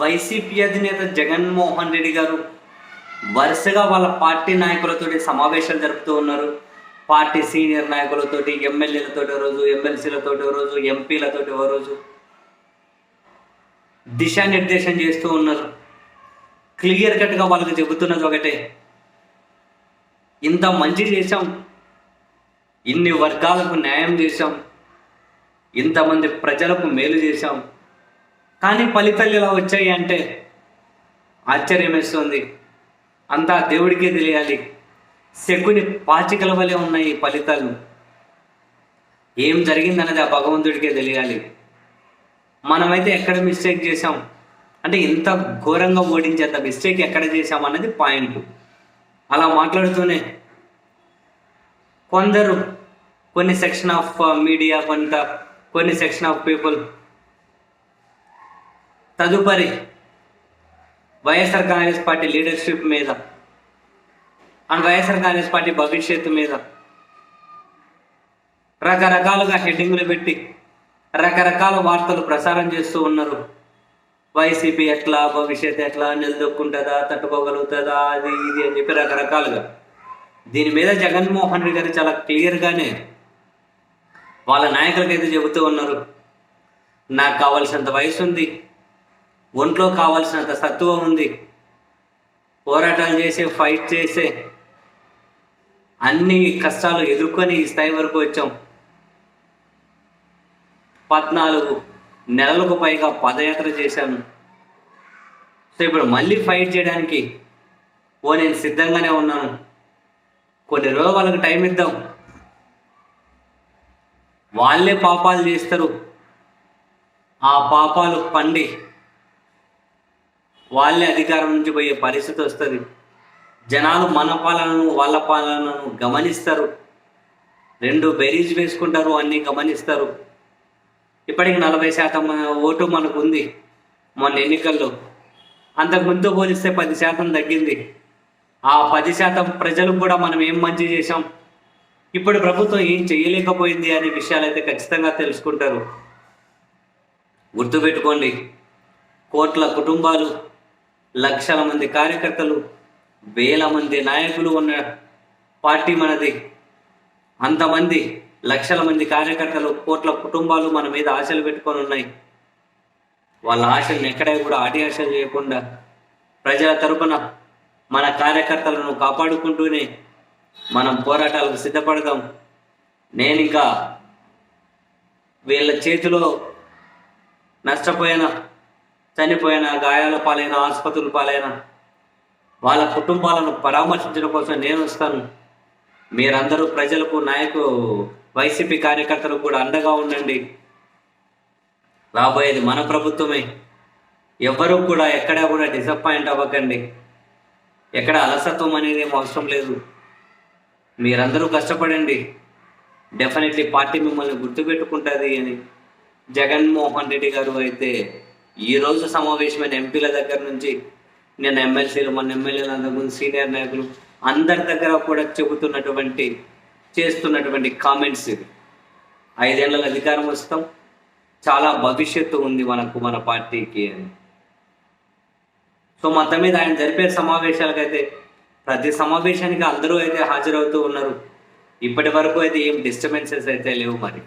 YCP అధినేత జగన్మోహన్ రెడ్డి గారు వరుసగా వాళ్ళ పార్టీ నాయకులతోటి సమావేశాలు జరుపుతూ ఉన్నారు. పార్టీ సీనియర్ నాయకులతోటి ఎమ్మెల్యేలతో ఓ రోజు ఎమ్మెల్సీలతోటి ఓ రోజు ఎంపీలతోటి ఓ రోజు దిశానిర్దేశం చేస్తూ ఉన్నారు. క్లియర్ కట్గా వాళ్ళకి చెబుతున్నది ఒకటే. ఇంత మంచి చేశాం. ఇన్ని వర్గాలకు న్యాయం చేశాం. ఇంతమంది ప్రజలకు మేలు చేశాం. కానీ ఫలితాలు ఇలా వచ్చాయి అంటే ఆశ్చర్యం వేస్తుంది. అంతా దేవుడికే తెలియాలి. శకుని పాచికల వలె ఉన్నాయి ఈ ఫలితాలు. ఏం జరిగిందన్నది ఆ భగవంతుడికే తెలియాలి. మనమైతే ఎక్కడ మిస్టేక్ చేసాం అంటే ఇంత ఘోరంగా ఓడించేంత మిస్టేక్ ఎక్కడ చేసాం అన్నది పాయింట్. అలా మాట్లాడుతూనే కొందరు కొన్ని సెక్షన్ ఆఫ్ మీడియా కొంత కొన్ని సెక్షన్ ఆఫ్ పీపుల్ తదుపరి వైఎస్ఆర్ కాంగ్రెస్ పార్టీ లీడర్షిప్ మీద అండ్ వైఎస్ఆర్ కాంగ్రెస్ పార్టీ భవిష్యత్తు మీద రకరకాలుగా హెడ్డింగ్లు పెట్టి రకరకాల వార్తలు ప్రసారం చేస్తూ ఉన్నారు. వైసీపీ ఎట్లా భవిష్యత్ ఎట్లా నిలదొక్కుంటుందా తట్టుకోగలుగుతుందా అది ఇది అని చెప్పి రకరకాలుగా. దీని మీద జగన్మోహన్ రెడ్డి గారు చాలా క్లియర్గానే వాళ్ళ నాయకులకైతే చెబుతూ ఉన్నారు. నాకు కావాల్సినంత వయసు ఉంది ఒంట్లో కావాల్సినంత సత్తువ ఉంది. పోరాటాలు చేసే ఫైట్ చేసే అన్ని కష్టాలు ఎదుర్కొని ఈ స్థాయి వరకు వచ్చాం. పద్నాలుగు నెలలకు పైగా పదయాత్ర చేశాను. సో ఇప్పుడు మళ్ళీ ఫైట్ చేయడానికి ఓ నేను సిద్ధంగానే ఉన్నాను. కొన్ని రోజులు వాళ్ళకి టైం ఇద్దాం. వాళ్ళే పాపాలు చేస్తారు. ఆ పాపాలు పండి వాళ్ళే అధికారం నుంచి పోయే పరిస్థితి వస్తుంది. జనాలు మన పాలనను వాళ్ళ పాలనను గమనిస్తారు. రెండు బెరీజ్ వేసుకుంటారు అన్నీ గమనిస్తారు. ఇప్పటికి నలభై శాతం ఓటు మనకు ఉంది మొన్న ఎన్నికల్లో. అంతకుముందు పోలిస్తే పది శాతం తగ్గింది. ఆ పది శాతం ప్రజలు కూడా మనం ఏం మంచి చేశాం? ఇప్పుడు ప్రభుత్వం ఏం చేయలేకపోయింది అనే విషయాలు అయితే ఖచ్చితంగా తెలుసుకుంటారు. గుర్తుపెట్టుకోండి. కోట్ల కుటుంబాలు లక్షల మంది కార్యకర్తలు వేల మంది నాయకులు ఉన్న పార్టీ మనది. అంతమంది లక్షల మంది కార్యకర్తలు కోట్ల కుటుంబాలు మన మీద ఆశలు పెట్టుకొని ఉన్నాయి. వాళ్ళ ఆశలను ఎక్కడ కూడా ఆటి ఆశలు చేయకుండా ప్రజల తరపున మన కార్యకర్తలను కాపాడుకుంటూనే మనం పోరాటాలకు సిద్ధపడదాం. నేను ఇంకా వీళ్ళ చేతిలో నష్టపోయిన? చనిపోయిన గాయాల పాలైన ఆసుపత్రుల పాలైన వాళ్ళ కుటుంబాలను పరామర్శించడం కోసం నేను వస్తాను. మీరందరూ ప్రజలకు నాయకు వైసీపీ కార్యకర్తలకు కూడా అండగా ఉండండి. రాబోయేది మన ప్రభుత్వమే. ఎవ్వరూ కూడా ఎక్కడా కూడా డిసప్పాయింట్ అవ్వకండి. ఎక్కడ అలసత్వం అనేది ఏం అవసరం లేదు. మీరందరూ కష్టపడండి. డెఫినెట్లీ పార్టీ మిమ్మల్ని గుర్తుపెట్టుకుంటుంది అని జగన్మోహన్ రెడ్డి గారు అయితే ఈరోజు సమావేశమైన ఎంపీల దగ్గర నుంచి నేను ఎమ్మెల్సీలు మన ఎమ్మెల్యేలు అంతకుముందు సీనియర్ నాయకులు అందరి దగ్గర కూడా చెబుతున్నటువంటి చేస్తున్నటువంటి కామెంట్స్ ఇవి. ఐదేళ్ళ అధికారం వస్తాం. చాలా భవిష్యత్తు ఉంది మనకు మన పార్టీకి అని. సో మొత్తం మీద ఆయన జరిపే సమావేశాలకైతే ప్రతి సమావేశానికి అందరూ అయితే హాజరవుతూ ఉన్నారు. ఇప్పటి వరకు అయితే ఏం డిస్టర్బెన్సెస్ అయితే లేవు మరి.